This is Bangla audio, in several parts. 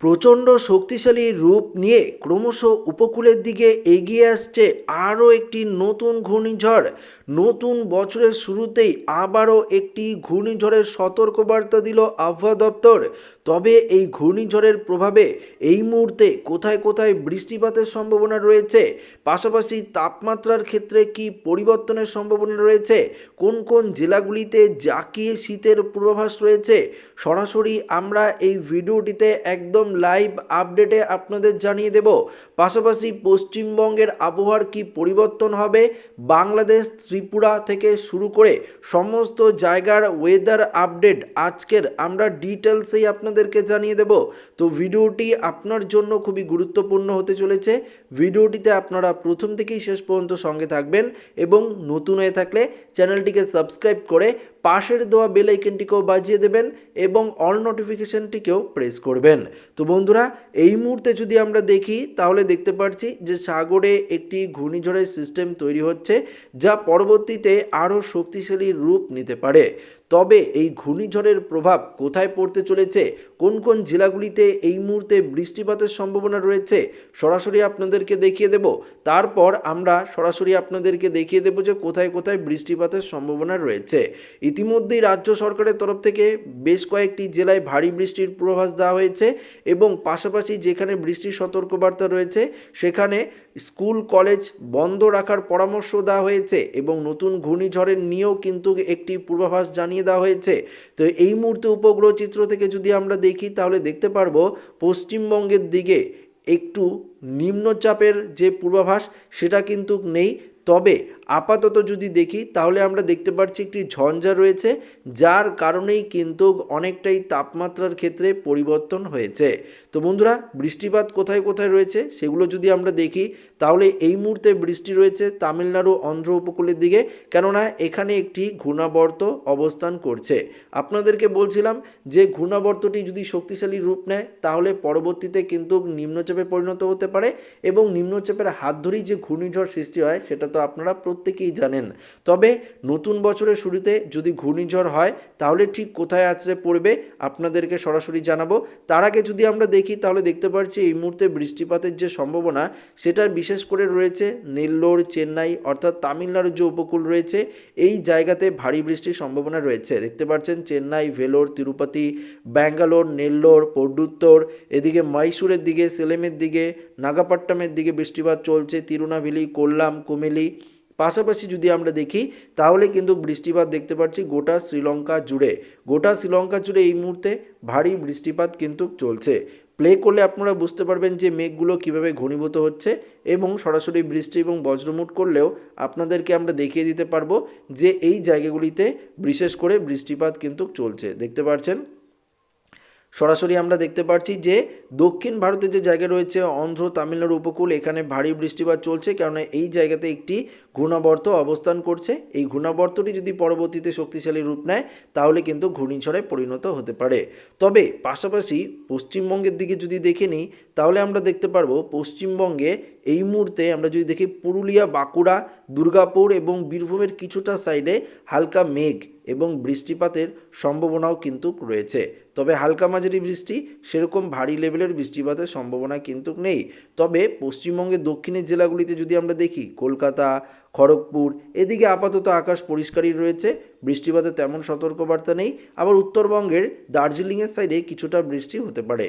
প্রচণ্ড শক্তিশালী রূপ নিয়ে ক্রমশ উপকূলের দিকে এগিয়ে আসছে আরও একটি নতুন ঘূর্ণিঝড়। নতুন বছরের শুরুতেই আবারও একটি ঘূর্ণিঝড়ের সতর্কবার্তা দিল আবহাওয়া দপ্তর। তবে এই ঘূর্ণিঝড়ের প্রভাবে এই মুহূর্তে কোথায় কোথায় বৃষ্টিপাতের সম্ভাবনা রয়েছে? পাশাপাশি তাপমাত্রার ক্ষেত্রে কি পরিবর্তনের সম্ভাবনা রয়েছে? কোন কোন জেলাগুলিতে জাকিয়ে শীতের পূর্বাভাস রয়েছে, সরাসরি আমরা এই ভিডিওটিতে একদম লাইভ আপডেটে আপনাদের জানিয়ে দেব। পাশাপাশি পশ্চিমবঙ্গের আবহাওয়ার কি পরিবর্তন হবে, বাংলাদেশ, ত্রিপুরা থেকে শুরু করে সমস্ত জায়গার ওয়েদার আপডেট আজকের আমরা ডিটেলসেই আপনাদেরকে জানিয়ে দেব। তো ভিডিওটি আপনার জন্য খুবই গুরুত্বপূর্ণ হতে চলেছে। ভিডিওটিতে আপনারা প্রথম থেকেই শেষ পর্যন্ত সঙ্গে থাকবেন এবং নতুন হয়ে থাকলে চ্যানেলটিকে সাবস্ক্রাইব করে পাশের দেওয়া বেল আইকনটিকেও বাজিয়ে দেবেন এবং অল নোটিফিকেশনটিকেও প্রেস করবেন। তো বন্ধুরা, এই মুহূর্তে যদি আমরা দেখি, তাহলে দেখতে পাচ্ছি যে সাগরে একটি ঘূর্ণিঝড়ের সিস্টেম তৈরি হচ্ছে, যা পরবর্তীতে আরও শক্তিশালী রূপ নিতে পারে। তবে এই ঘূর্ণিঝড়ের প্রভাব কোথায় পড়তে চলেছে, কোন কোন জেলাগুলিতে এই মুহূর্তে বৃষ্টিপাতের সম্ভাবনা রয়েছে, সরাসরি আপনাদেরকে দেখিয়ে দেব। তারপর আমরা সরাসরি আপনাদেরকে দেখিয়ে দেব যে কোথায় কোথায় বৃষ্টিপাতের সম্ভাবনা রয়েছে। ইতিমধ্যেই রাজ্য সরকারের তরফ থেকে বেশ কয়েকটি জেলায় ভারী বৃষ্টির পূর্বাভাস দেওয়া হয়েছে এবং পাশাপাশি যেখানে বৃষ্টির সতর্কবার্তা রয়েছে, সেখানে স্কুল, কলেজ বন্ধ রাখার পরামর্শ দেওয়া হয়েছে এবং নতুন ঘূর্ণিঝড়ের নিয়েও কিন্তু একটি পূর্বাভাস জানিয়ে দেওয়া হয়েছে। তো এই মুহূর্তে উপগ্রহ চিত্র থেকে যদি আমরা দেখি, তাহলে দেখতে পারব পশ্চিমবঙ্গের দিকে একটু নিম্নচাপের যে পূর্বাভাস, সেটা কিন্তু নেই। তবে আপাতত যদি দেখি, তাহলে আমরা দেখতে পাচ্ছি একটি ঝঞ্ঝা রয়েছে, যার কারণেই কিন্তু অনেকটাই তাপমাত্রার ক্ষেত্রে পরিবর্তন হয়েছে। তো বন্ধুরা, বৃষ্টিপাত কোথায় কোথায় রয়েছে সেগুলো যদি আমরা দেখি, তাহলে এই মুহূর্তে বৃষ্টি রয়েছে তামিলনাড়ু অন্ধ্র উপকূলের দিকে, কেননা এখানে একটি ঘূর্ণাবর্ত অবস্থান করছে। আপনাদেরকে বলছিলাম যে ঘূর্ণাবর্তটি যদি শক্তিশালী রূপ নেয়, তাহলে পরবর্তীতে কিন্তু নিম্নচাপে পরিণত হতে পারে এবং নিম্নচাপের হাত ধরেই যে ঘূর্ণিঝড় সৃষ্টি হয়, সেটা তো আপনারা প্রত্যেকেই জানেন। তবে নতুন বছরের শুরুতে যদি ঘূর্ণিঝড় হয়, তাহলে ঠিক কোথায় আছড়ে পড়বে আপনাদেরকে সরাসরি জানাব। তার আগে যদি আমরা দেখি, তাহলে দেখতে পাচ্ছি এই মুহূর্তে বৃষ্টিপাতের যে সম্ভাবনা, সেটা বিশেষ করে রয়েছে নেল্লোর, চেন্নাই অর্থাৎ তামিলনাড়ুর যে উপকূল রয়েছে, এই জায়গাতে ভারী বৃষ্টির সম্ভাবনা রয়েছে। দেখতে পাচ্ছেন চেন্নাই, ভেলোর, তিরুপতি, ব্যাঙ্গালোর, নেল্লোর পড্ডুত্তর এদিকে মাইসুরের দিকে, সেলেমের দিকে, নাগাপট্টমের দিকে বৃষ্টিপাত চলছে। তিরুনাভেলি, কোল্লাম কুমেলি পাশাপাশি যদি আমরা দেখি, তাহলে কিন্তু বৃষ্টিপাত দেখতে পাচ্ছি গোটা শ্রীলঙ্কা জুড়ে। গোটা শ্রীলঙ্কা জুড়ে এই মুহূর্তে ভারী বৃষ্টিপাত কিন্তু চলছে। প্লে করলে আপনারা বুঝতে পারবেন যে মেঘগুলো কীভাবে ঘনীভূত হচ্ছে এবং সরাসরি বৃষ্টি এবং বজ্রমুট করলেও আপনাদেরকে আমরা দেখিয়ে দিতে পারব যে এই জায়গাগুলিতে বিশেষ করে বৃষ্টিপাত কিন্তু চলছে। দেখতে পাচ্ছেন সরাসরি আমরা দেখতে পাচ্ছি যে দক্ষিণ ভারতের যে জায়গা রয়েছে অন্ধ্র, তামিলনাড়ু উপকূল, এখানে ভারী বৃষ্টিপাত চলছে, কেননা এই জায়গাতে একটি ঘূর্ণাবর্ত অবস্থান করছে। এই ঘূর্ণাবর্তটি যদি পরবর্তীতে শক্তিশালী রূপ নেয়, তাহলে কিন্তু ঘূর্ণিঝড়ে পরিণত হতে পারে। তবে পাশাপাশি পশ্চিমবঙ্গের দিকে যদি দেখে নিই, তাহলে আমরা দেখতে পারব পশ্চিমবঙ্গে এই মুহূর্তে আমরা যদি দেখি পুরুলিয়া, বাঁকুড়া, দুর্গাপুর এবং বীরভূমের কিছুটা সাইডে হালকা মেঘ। এবং বৃষ্টিপাতের সম্ভাবনাও কিন্তু রয়েছে। তবে হালকা মাঝারি বৃষ্টি, সেরকম ভারী লেভেলের বৃষ্টিপাতের সম্ভাবনা কিন্তু নেই। তবে পশ্চিমবঙ্গের দক্ষিণের জেলাগুলিতে যদি আমরা দেখি, কলকাতা, খড়গপুর, এদিকে আপাতত আকাশ পরিষ্কারই রয়েছে বৃষ্টিপাতের তেমন সতর্কবার্তা নেই। আবার উত্তরবঙ্গের দার্জিলিংয়ের সাইডে কিছুটা বৃষ্টি হতে পারে।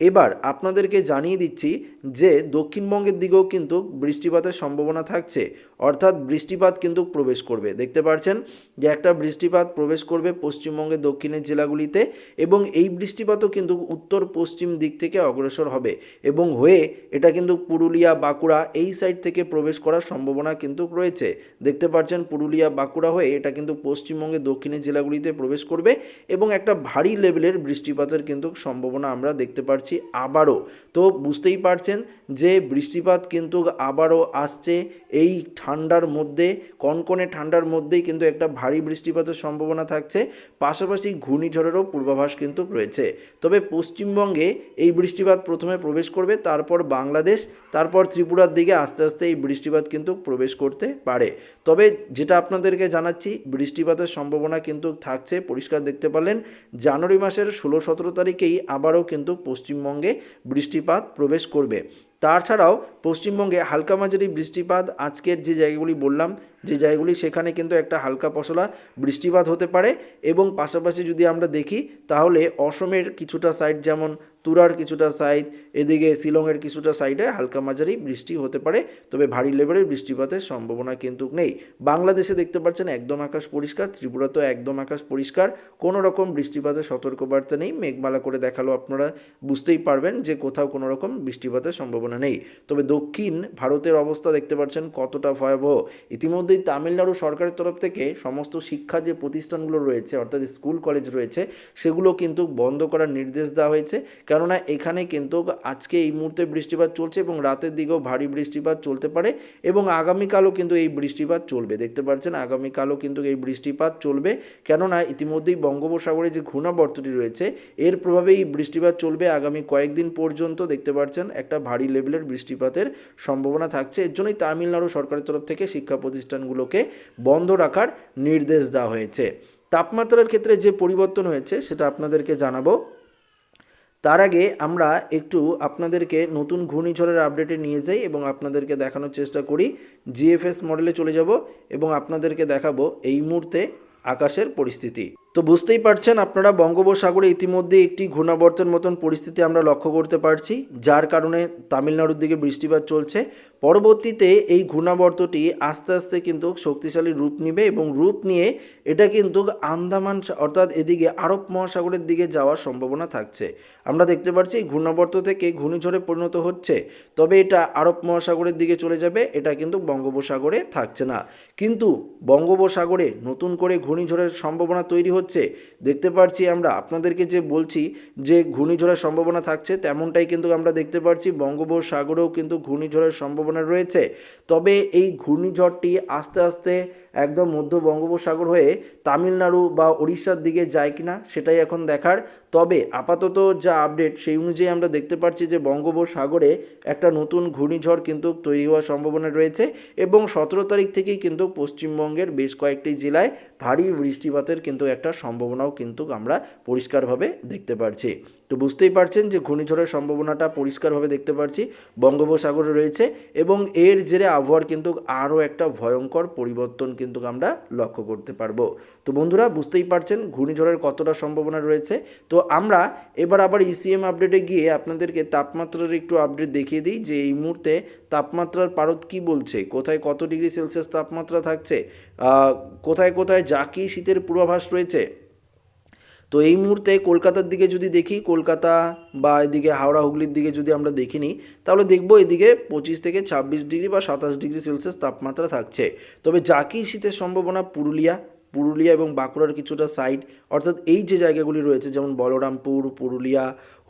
এবার আপনাদেরকে জানিয়ে দিচ্ছি যে দক্ষিণবঙ্গের দিকেও কিন্তু বৃষ্টিপাতের সম্ভাবনা থাকছে, অর্থাৎ বৃষ্টিপাত কিন্তু প্রবেশ করবে। দেখতে পাচ্ছেন যে একটা বৃষ্টিপাত প্রবেশ করবে পশ্চিমবঙ্গের দক্ষিণের জেলাগুলিতে এবং এই বৃষ্টিপাতও কিন্তু উত্তর পশ্চিম দিক থেকে অগ্রসর হবে এবং হয়ে এটা কিন্তু পুরুলিয়া, বাঁকুড়া এই সাইড থেকে প্রবেশ করার সম্ভাবনা কিন্তু রয়েছে। দেখতে পাচ্ছেন পুরুলিয়া, বাঁকুড়া হয়ে এটা কিন্তু পশ্চিমবঙ্গের দক্ষিণের জেলাগুলিতে প্রবেশ করবে এবং একটা ভারী লেভেলের বৃষ্টিপাতের কিন্তু সম্ভাবনা আমরা দেখতে পাচ্ছি আবারও। তো বুঝতেই পারছেন যে বৃষ্টিপাত কিন্তু আবারও আসছে এই ঠান্ডার মধ্যে, কনকনে ঠান্ডার মধ্যেই কিন্তু একটা ভারী বৃষ্টিপাতের সম্ভাবনা থাকছে। পাশাপাশি ঘূর্ণিঝড়েরও পূর্বাভাস কিন্তু রয়েছে। তবে পশ্চিমবঙ্গে এই বৃষ্টিপাত প্রথমে প্রবেশ করবে, তারপর বাংলাদেশ, তারপর ত্রিপুরার দিকে আস্তে আস্তে এই বৃষ্টিপাত কিন্তু প্রবেশ করতে পারে। তবে যেটা আপনাদেরকে জানাচ্ছি, বৃষ্টিপাতের সম্ভাবনা কিন্তু থাকছে, পরিষ্কার দেখতে পারলেন, জানুয়ারি মাসের ষোলো সতেরো তারিখেই আবারও কিন্তু পশ্চিমবঙ্গে বৃষ্টিপাত প্রবেশ করবে। তাছাড়াও পশ্চিমবঙ্গে হালকা মাঝারি বৃষ্টিপাত, আজকের যে জায়গাগুলি বললাম, যে জায়গাগুলি সেখানে কিন্তু একটা হালকা পশলা বৃষ্টিপাত হতে পারে। এবং পাশাপাশি যদি আমরা দেখি, তাহলে অসমের কিছুটা সাইড যেমন তুরার কিছুটা সাইড এদিকে শিলংয়ের কিছুটা সাইডে হালকা মাঝারি বৃষ্টি হতে পারে, তবে ভারী লেভেলের বৃষ্টিপাতের সম্ভাবনা কিন্তু নেই। বাংলাদেশে দেখতে পাচ্ছেন একদম আকাশ পরিষ্কার, ত্রিপুরাতেও একদম আকাশ পরিষ্কার, কোনো রকম বৃষ্টিপাতের সতর্কবার্তা নেই। মেঘমালা করে দেখাল আপনারা বুঝতেই পারবেন যে কোথাও কোনো রকম বৃষ্টিপাতের সম্ভাবনা নেই। তবে দক্ষিণ ভারতের অবস্থা দেখতে পাচ্ছেন কতটা ভয়াবহ। ইতিমধ্যেই তামিলনাড়ু সরকারের তরফ থেকে সমস্ত শিক্ষা যে প্রতিষ্ঠানগুলো রয়েছে, অর্থাৎ স্কুল, কলেজ রয়েছে, সেগুলো কিন্তু বন্ধ করার নির্দেশ দেওয়া হয়েছে। কেননা এখানে কিন্তু আজকে এই মুহূর্তে বৃষ্টিপাত চলছে এবং রাতের দিকেও ভারী বৃষ্টিপাত চলতে পারে এবং আগামীকালও কিন্তু এই বৃষ্টিপাত চলবে। দেখতে পাচ্ছেন, আগামীকালও কিন্তু এই বৃষ্টিপাত চলবে। কেননা ইতিমধ্যেই বঙ্গোপসাগরে যে ঘূর্ণাবর্তটি রয়েছে, এর প্রভাবে এই বৃষ্টিপাত চলবে আগামী কয়েকদিন পর্যন্ত। দেখতে পাচ্ছেন, একটা ভারী লেভেলের বৃষ্টিপাতের সম্ভাবনা থাকছে। এর জন্যই তামিলনাড়ু সরকারের তরফ থেকে শিক্ষা প্রতিষ্ঠানগুলোকে বন্ধ রাখার নির্দেশ দেওয়া হয়েছে। তাপমাত্রার ক্ষেত্রে যে পরিবর্তন হয়েছে, সেটা আপনাদেরকে জানাব। তার আগে আমরা একটু আপনাদেরকে নতুন ঘূর্ণিঝড়ের আপডেটে নিয়ে যাই এবং আপনাদেরকে দেখানোর চেষ্টা করি। জিএফএস মডেলে চলে যাব এবং আপনাদেরকে দেখাবো এই মুহূর্তে আকাশের পরিস্থিতি। তো বুঝতেই পারছেন আপনারা, বঙ্গোপসাগরে ইতিমধ্যে একটি ঘূর্ণাবর্তের মতন পরিস্থিতি আমরা লক্ষ্য করতে পারছি, যার কারণে তামিলনাড়ুর দিকে বৃষ্টিপাত চলছে। পরবর্তীতে এই ঘূর্ণাবর্তটি আস্তে আস্তে কিন্তু শক্তিশালী রূপ নিবে এবং রূপ নিয়ে এটা কিন্তু আন্দামান অর্থাৎ এদিকে আরব মহাসাগরের দিকে যাওয়ার সম্ভাবনা থাকছে। আমরা দেখতে পাচ্ছি ঘূর্ণাবর্ত থেকে ঘূর্ণিঝড়ে পরিণত হচ্ছে। তবে এটা আরব মহাসাগরের দিকে চলে যাবে, এটা কিন্তু বঙ্গোপসাগরে থাকছে না। কিন্তু বঙ্গোপসাগরে নতুন করে ঘূর্ণিঝড়ের সম্ভাবনা তৈরি হচ্ছে। দেখতে পাচ্ছি আমরা, আপনাদেরকে যে বলছি যে ঘূর্ণিঝড়ের সম্ভাবনা থাকছে, তেমনটাই কিন্তু আমরা দেখতে পাচ্ছি বঙ্গোপসাগরেও কিন্তু ঘূর্ণিঝড়ের সম্ভাবনা রয়েছে। তবে এই ঘূর্ণিঝড়টি আস্তে আস্তে একদম মধ্য বঙ্গোপসাগর হয়ে তামিলনাড়ু বা ওড়িশার দিকে যায় কিনা সেটাই এখন দেখার। তবে আপাতত যা আপডেট সেই অনুযায়ী আমরা দেখতে পাচ্ছি যে বঙ্গোপসাগরে একটা নতুন ঘূর্ণিঝড় কিন্তু তৈরি হওয়ার সম্ভাবনা রয়েছে এবং সতেরো তারিখ থেকেই কিন্তু পশ্চিমবঙ্গের বেশ কয়েকটি জেলায় ভারী বৃষ্টিপাতের কিন্তু একটা সম্ভাবনাও কিন্তু আমরা পরিষ্কারভাবে দেখতে পাচ্ছি তো বুঝতেই পারছেন যে ঘূর্ণিঝড়ের সম্ভাবনাটা পরিষ্কারভাবে দেখতে পাচ্ছি বঙ্গোপসাগরে রয়েছে এবং এর জেরে আবহাওয়ার কিন্তু আরও একটা ভয়ঙ্কর পরিবর্তন কিন্তু আমরা লক্ষ্য করতে পারব। তো বন্ধুরা, বুঝতেই পারছেন ঘূর্ণিঝড়ের কতটা সম্ভাবনা রয়েছে। তো আমরা এবার আবার ইসিএম আপডেটে গিয়ে আপনাদেরকে তাপমাত্রার একটু আপডেট দেখিয়ে দিই যে এই মুহূর্তে তাপমাত্রার পারদ কি বলছে, কোথায় কত ডিগ্রি সেলসিয়াস তাপমাত্রা থাকছে কোথায় কোথায় যা কি শীতের পূর্বাভাস রয়েছে। তো এই মুহূর্তে কলকাতার দিকে যদি দেখি, কলকাতা বা এদিকে হাওড়া হুগলির দিকে যদি আমরা দেখিনি, তাহলে দেখব এদিকে পঁচিশ থেকে ছাব্বিশ ডিগ্রি বা সাতাশ ডিগ্রি সেলসিয়াস তাপমাত্রা থাকছে। তবে যা কি শীতের সম্ভাবনা, পুরুলিয়া পুরুলিয়া এবং বাঁকুড়ার কিছুটা সাইড অর্থাৎ এই যে জায়গাগুলি রয়েছে, যেমন বলরামপুর, পুরুলিয়া,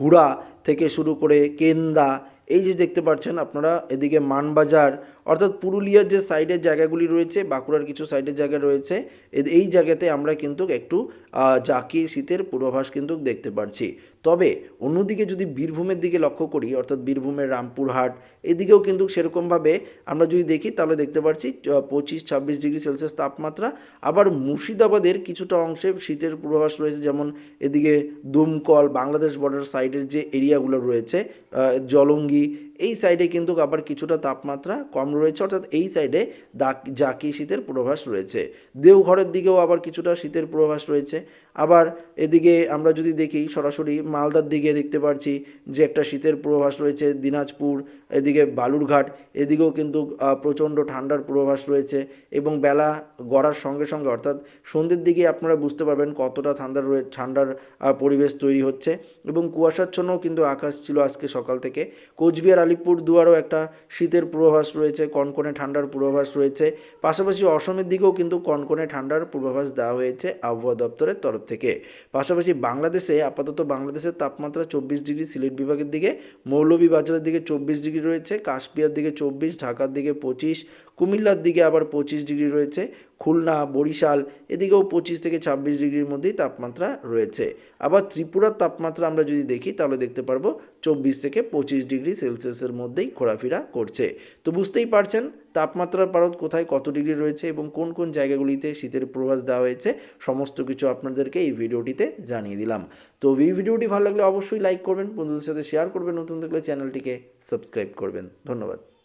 হুড়া থেকে শুরু করে কেন্দা এই যে দেখতে পাচ্ছেন আপনারা, এদিকে মানবাজার, অর্থাৎ পুরুলিয়ার যে সাইডের জায়গাগুলি রয়েছে, বাঁকুড়ার কিছু সাইডের জায়গা রয়েছে এই জায়গাতে আমরা কিন্তু একটু জাঁকিয়ে শীতের পূর্বাভাস কিন্তু দেখতে পাচ্ছি তবে অন্যদিকে যদি বীরভূমের দিকে লক্ষ্য করি, অর্থাৎ বীরভূমের রামপুরহাট, এদিকেও কিন্তু সেরকমভাবে আমরা যদি দেখি, তাহলে দেখতে পাচ্ছি পঁচিশ ছাব্বিশ ডিগ্রি সেলসিয়াস তাপমাত্রা। আবার মুর্শিদাবাদের কিছুটা অংশে শীতের পূর্বাভাস রয়েছে, যেমন এদিকে দুমকল, বাংলাদেশ বর্ডার সাইডের যে এরিয়াগুলো রয়েছে জলঙ্গি এই সাইডে কিন্তু আবার কিছুটা তাপমাত্রা কম রয়েছে, অর্থাৎ এই সাইডে জাকি শীতের প্রভাস রয়েছে। দেওঘরের দিকেও আবার কিছুটা শীতের প্রভাস রয়েছে। আবার এদিকে আমরা যদি দেখি, সরাসরি মালদার দিকে দেখতে পাচ্ছি যে একটা শীতের পূর্বাভাস রয়েছে, দিনাজপুর, এদিকে বালুরঘাট, এদিকেও কিন্তু প্রচণ্ড ঠান্ডার প্রভাস রয়েছে এবং বেলা গড়ার সঙ্গে সঙ্গে, অর্থাৎ সন্ধ্যের দিকে আপনারা বুঝতে পারবেন কতটা ঠান্ডার রয়ে, ঠান্ডার পরিবেশ তৈরি হচ্ছে এবং কুয়াশাচ্ছন্ন কিন্তু আকাশ ছিল আজকে সকাল থেকে। কোচবিহার আলিপুর দুয়ারও একটা শীতের পূর্বাভাস রয়েছে, কনকনে ঠান্ডার পূর্বাভাস রয়েছে। পাশাপাশি অসমের দিকেও কিন্তু কনকনে ঠান্ডার পূর্বাভাস দেওয়া হয়েছে আবহাওয়া দপ্তরের তরফ থেকে। পাশাপাশি বাংলাদেশে, আপাতত বাংলাদেশের তাপমাত্রা চব্বিশ ডিগ্রি সিলেট বিভাগের দিকে মৌলভীবাজারের দিকে চব্বিশ ডিগ্রি রয়েছে কাশপিয়ার দিকে চব্বিশ, ঢাকার দিকে পঁচিশ, কুমিল্লার দিকে আবার পঁচিশ ডিগ্রি রয়েছে। খুলনা, বরিশাল, এদিকেও পঁচিশ থেকে ছাব্বিশ ডিগ্রির মধ্যেই তাপমাত্রা রয়েছে। আবার ত্রিপুরার তাপমাত্রা আমরা যদি দেখি, তাহলে দেখতে পারব চব্বিশ থেকে পঁচিশ ডিগ্রি সেলসিয়াসের মধ্যেই ঘোরাফেরা করছে। তো বুঝতেই পারছেন তাপমাত্রার পারদ কোথায়, কত ডিগ্রি রয়েছে এবং কোন কোন জায়গাগুলিতে শীতের প্রভাস দেওয়া হয়েছে, সমস্ত কিছু আপনাদেরকে এই ভিডিওটিতে জানিয়ে দিলাম। তো এই ভিডিওটি ভালো লাগলে অবশ্যই লাইক করবেন, বন্ধুদের সাথে শেয়ার করবেন, নতুন থাকলে চ্যানেলটিকে সাবস্ক্রাইব করবেন। ধন্যবাদ।